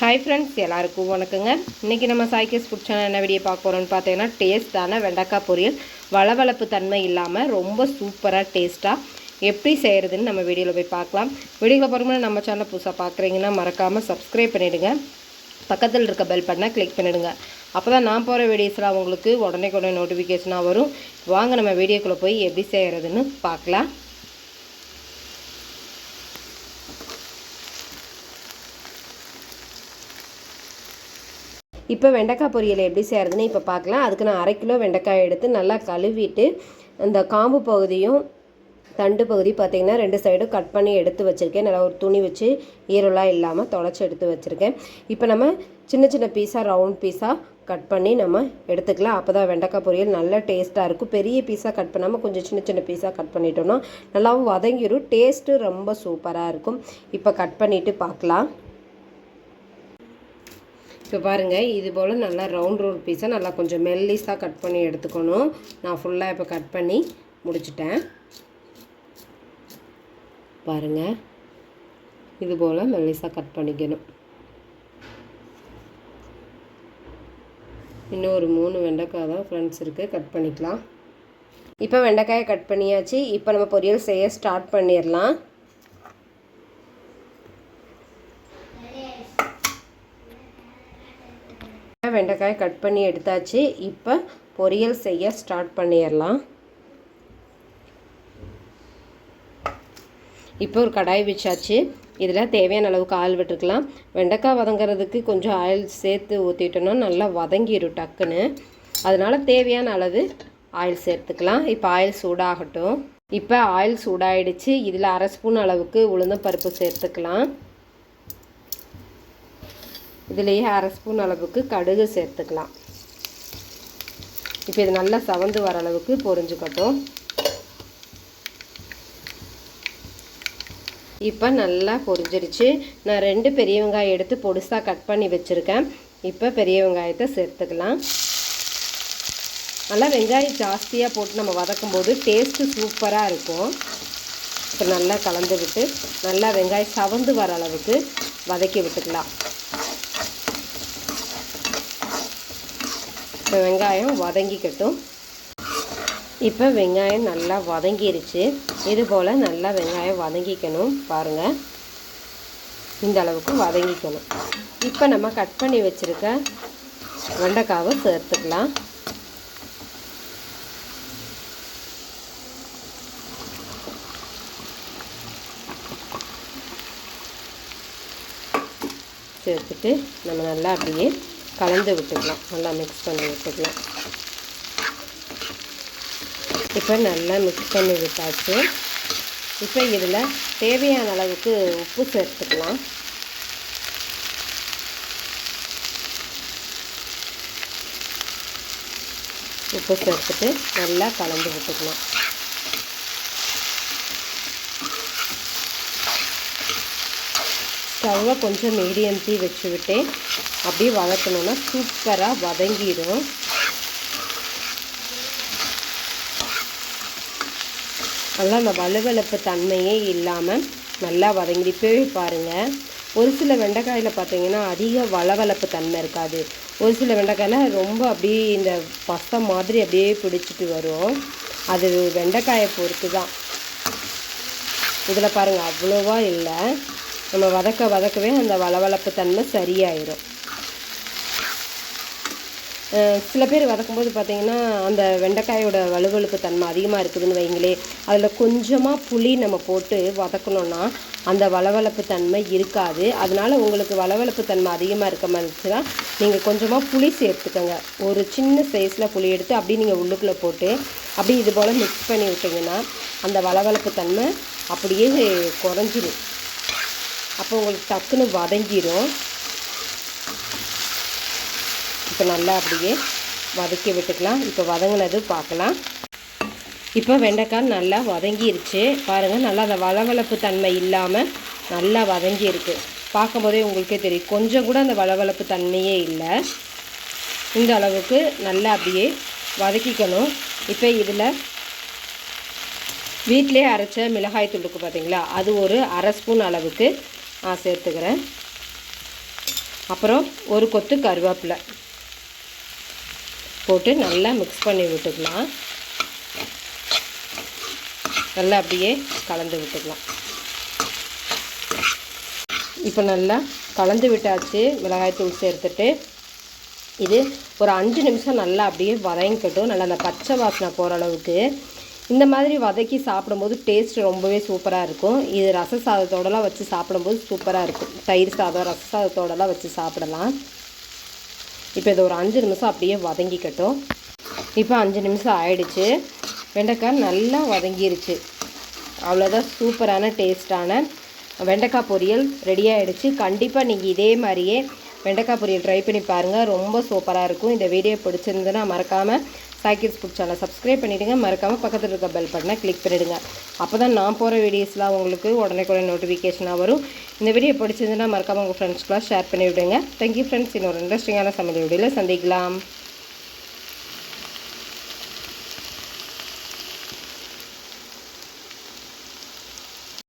Hi friends எல்லாருக்கும் வணக்கங்க. இன்றைக்கி நம்ம சாய்கேஸ் ஃபுட் சேனல் என்ன வீடியோ பார்க்க போகிறோம்னு பார்த்தீங்கன்னா டேஸ்ட்டான வெண்டைக்காய் பொரியல். வளவளப்பு தன்மை இல்லாமல் ரொம்ப சூப்பராக டேஸ்ட்டாக எப்படி செய்கிறதுன்னு நம்ம வீடியோவில் போய் பார்க்கலாம். வீடியோவில் பார்க்கும்போது நம்ம சேனலை புதுசாக பார்க்குறீங்கன்னா மறக்காமல் சப்ஸ்கிரைப் பண்ணிவிடுங்க பக்கத்தில் இருக்க பெல் பட்டனை கிளிக் பண்ணிவிடுங்க அப்போ தான் நான் போகிற வீடியோஸ்லாம் உங்களுக்கு உடனே உடனே நோட்டிஃபிகேஷனாக வரும். வாங்க நம்ம வீடியோக்குள்ளே போய் எப்படி செய்கிறதுன்னு பார்க்கலாம். இப்போ வெண்டைக்காய் பொரியல் எப்படி செய்கிறதுன்னு இப்போ பார்க்கலாம். அதுக்கு நான் அரை கிலோ வெண்டைக்காய் எடுத்து நல்லா கழுவிட்டு அந்த காம்பு பகுதியும் தண்டு பகுதி பார்த்திங்கன்னா ரெண்டு சைடும் கட் பண்ணி எடுத்து வச்சுருக்கேன். நல்லா ஒரு துணி வச்சு ஈரலாக இல்லாமல் தொலைச்சி எடுத்து வச்சுருக்கேன். இப்போ நம்ம சின்ன சின்ன பீஸாக ரவுண்ட் பீஸாக கட் பண்ணி நம்ம எடுத்துக்கலாம். அப்போ தான் வெண்டைக்காய் பொரியல் நல்ல டேஸ்ட்டாக இருக்கும். பெரிய பீஸாக கட் பண்ணாமல் கொஞ்சம் சின்ன சின்ன பீஸாக கட் பண்ணிட்டோம்னா நல்லாவும் வதங்கிடும் டேஸ்ட்டு ரொம்ப சூப்பராக இருக்கும். இப்போ கட் பண்ணிவிட்டு பார்க்கலாம். இப்போ பாருங்கள் இது போல் நல்லா ரவுண்ட் ரவுண்ட் பீஸாக நல்லா கொஞ்சம் மெல்லிஸாக கட் பண்ணி எடுத்துக்கணும். நான் ஃபுல்லாக இப்போ கட் பண்ணி முடிச்சிட்டேன். பாருங்கள் இது போல் மெல்லிஸாக கட் பண்ணிக்கணும். இன்னும் ஒரு மூணு வெண்டைக்காய் தான் ஃப்ரெண்ட்ஸ் இருக்குது கட் பண்ணிக்கலாம். இப்போ வெண்டைக்காயை கட் பண்ணியாச்சு. இப்போ நம்ம பொரியல் செய்ய ஸ்டார்ட் பண்ணிடலாம். வெண்டைக்காய் கட் பண்ணி எடுத்தாச்சு. இப்போ பொரியல் செய்ய ஸ்டார்ட் பண்ணிடலாம். இப்போ ஒரு கடாய் வச்சாச்சு. இதில் தேவையான அளவுக்கு ஆயில் விட்டுருக்கலாம். வெண்டைக்காய் வதங்குறதுக்கு கொஞ்சம் ஆயில் சேர்த்து ஊற்றிட்டோன்னா நல்லா வதங்கிடும் டக்குன்னு. அதனால் தேவையான அளவு ஆயில் சேர்த்துக்கலாம். இப்போ ஆயில் சூடாகட்டும். இப்போ ஆயில் சூடாயிடுச்சு. இதில் அரை ஸ்பூன் அளவுக்கு உளுந்தம் பருப்பு சேர்த்துக்கலாம். இதுலேயே அரை ஸ்பூன் அளவுக்கு கடுகு சேர்த்துக்கலாம். இப்போ இது நல்லா சவந்து வர அளவுக்கு பொரிஞ்சுக்கட்டும். இப்போ நல்லா பொரிஞ்சிருச்சு. நான் ரெண்டு பெரிய வெங்காயம் எடுத்து பொடிசாக கட் பண்ணி வச்சுருக்கேன். இப்போ பெரிய வெங்காயத்தை சேர்த்துக்கலாம். நல்லா வெங்காயம் ஜாஸ்தியாக போட்டு நம்ம வதக்கும்போது டேஸ்ட்டு சூப்பராக இருக்கும். இப்போ நல்லா கலந்து விட்டு நல்லா வெங்காயம் சவந்து வர அளவுக்கு வதக்கி விட்டுக்கலாம். இப்போ வெங்காயம் வதங்கிக்கட்டும். இப்போ வெங்காயம் நல்லா வதங்கிருச்சு. இது போல் நல்லா வெங்காயம் வதங்கிக்கணும். பாருங்கள் இந்த அளவுக்கு வதங்கிக்கணும். இப்போ நம்ம கட் பண்ணி வச்சுருக்க வெண்டைக்காவை சேர்த்துக்கலாம். சேர்த்துட்டு நம்ம நல்லா அப்படியே கலந்து விட்டுக்கலாம். நல்லா மிக்ஸ் பண்ணி விட்டுக்கலாம். இப்போ நல்லா மிக்ஸ் பண்ணி விட்டாச்சு. இப்போ இதில் தேவையான அளவுக்கு உப்பு சேர்த்துக்கலாம். உப்பு சேர்த்துட்டு நல்லா கலந்து விட்டுக்கலாம். ஸ்டவ்வை கொஞ்சம் மீடியம் தீ வச்சு அப்படியே வதக்கணுன்னா சூப்பராக வதங்கிடும். நல்லா அந்த வலுவலப்பு தன்மையே இல்லாமல் நல்லா வதங்கி பாருங்கள் ஒரு சில வெண்டைக்காயில் பார்த்தீங்கன்னா அதிக வளவளப்பு தன்மை இருக்காது. ஒரு சில வெண்டைக்காயில் ரொம்ப அப்படியே இந்த பசம் மாதிரி அப்படியே பிடிச்சிட்டு வரும். அது வெண்டைக்காயை பொறுத்து தான் இதில் பாருங்கள் அவ்வளோவா இல்லை. நம்ம வதக்க வதக்கவே அந்த வளவளப்பு தன்மை சரியாயிடும் சில பேர் வதக்கும்போது பார்த்திங்கன்னா அந்த வெண்டைக்காயோட வலுவழுப்பு தன்மை அதிகமாக இருக்குதுன்னு வைங்களே அதில் கொஞ்சமாக புளி நம்ம போட்டு வதக்கணுன்னா அந்த வளவளப்பு தன்மை இருக்காது. அதனால் உங்களுக்கு வளவளப்பு தன்மை அதிகமாக இருக்க மாதிரிச்சுன்னா நீங்கள் கொஞ்சமாக புளி சேர்த்துக்கோங்க. ஒரு சின்ன சைஸில் புளி எடுத்து அப்படியே நீங்கள் உள்ளுக்குள்ளே போட்டு அப்படியே இது போல் மிக்ஸ் பண்ணி விட்டிங்கன்னா அந்த வளவளப்பு தன்மை அப்படியே குறைஞ்சிடும் அப்போ உங்களுக்கு டக்குன்னு வதங்கிடும் இப்போ நல்லா அப்படியே வதக்கி விட்டுக்கலாம். இப்போ வதங்கினது பார்க்கலாம் இப்போ வெண்டைக்காய் நல்லா வதங்கிருச்சு. பாருங்கள் நல்லா அந்த வளவளப்பு தன்மை இல்லாமல் நல்லா வதங்கியிருக்கு. பார்க்கும்போதே உங்களுக்கே தெரியும். கொஞ்சம் கூட அந்த வளவளப்பு தன்மையே இல்லை. இந்த அளவுக்கு நல்லா அப்படியே வதக்கிக்கணும். இப்போ இதில் வீட்டிலே அரைச்ச மிளகாய் தூளுக்கு பார்த்தீங்களா அது ஒரு அரை ஸ்பூன் அளவுக்கு நான் சேர்த்துக்கிறேன். அப்புறம் ஒரு கொத்து கருவேப்பிலை போட்டு நல்லா மிக்ஸ் பண்ணி விட்டுக்கலாம். நல்லா அப்படியே கலந்து விட்டுக்கலாம். இப்போ நல்லா கலந்து விட்டாச்சு மிளகாய்த்தூள் சேர்த்துட்டு. இது ஒரு அஞ்சு நிமிஷம் நல்லா அப்படியே வதங்கிக்கட்டும். நல்லா அந்த பச்சை வாசனை போகிற அளவுக்கு. இந்த மாதிரி வதக்கி சாப்பிடும்போது டேஸ்ட் ரொம்பவே சூப்பராக இருக்கும். இது ரச சாதத்தோடலாம் வச்சு சாப்பிடும்போது சூப்பராக இருக்கும். தயிர் சாதம் ரச சாதத்தோடலாம் வச்சு சாப்பிடலாம். இப்போ இது ஒரு அஞ்சு நிமிஷம் அப்படியே வதங்கிக்கட்டும். இப்போ அஞ்சு நிமிஷம் ஆயிடுச்சு. வெண்டைக்காய் நல்லா வதங்கிருச்சு. அவ்வளோதான் சூப்பரான டேஸ்ட்டான வெண்டைக்காய் பொரியல் ரெடி ஆகிடுச்சு கண்டிப்பாக நீங்கள் இதே மாதிரியே வெண்டைக்காய் பொரியல் ட்ரை பண்ணி பாருங்கள் ரொம்ப சூப்பராக இருக்கும். இந்த வீடியோ பிடிச்சிருந்துன்னா மறக்காமல் சாய்கிட்ஸ் ஃபுட் சேனல் சப்ஸ்கிரைப் பண்ணிவிடுங்க மறக்காமல் பக்கத்தில் இருக்க பெல் பட்டனை கிளிக் பண்ணிவிடுங்க அப்போ தான் நான் போகிற வீடியோஸ்லாம் உங்களுக்கு உடனே கூட நோட்டிஃபிகேஷனாக வரும். இந்த வீடியோ பிடிச்சிருந்துன்னா மறக்காமல் உங்கள் ஃப்ரெண்ட்ஸ்க்குலாம் ஷேர் பண்ணி விடுங்க தேங்க்யூ ஃப்ரெண்ட்ஸ் இன்னொரு இன்ட்ரெஸ்டிங்கான சமையல் வீடியோவில் சந்திக்கலாம்.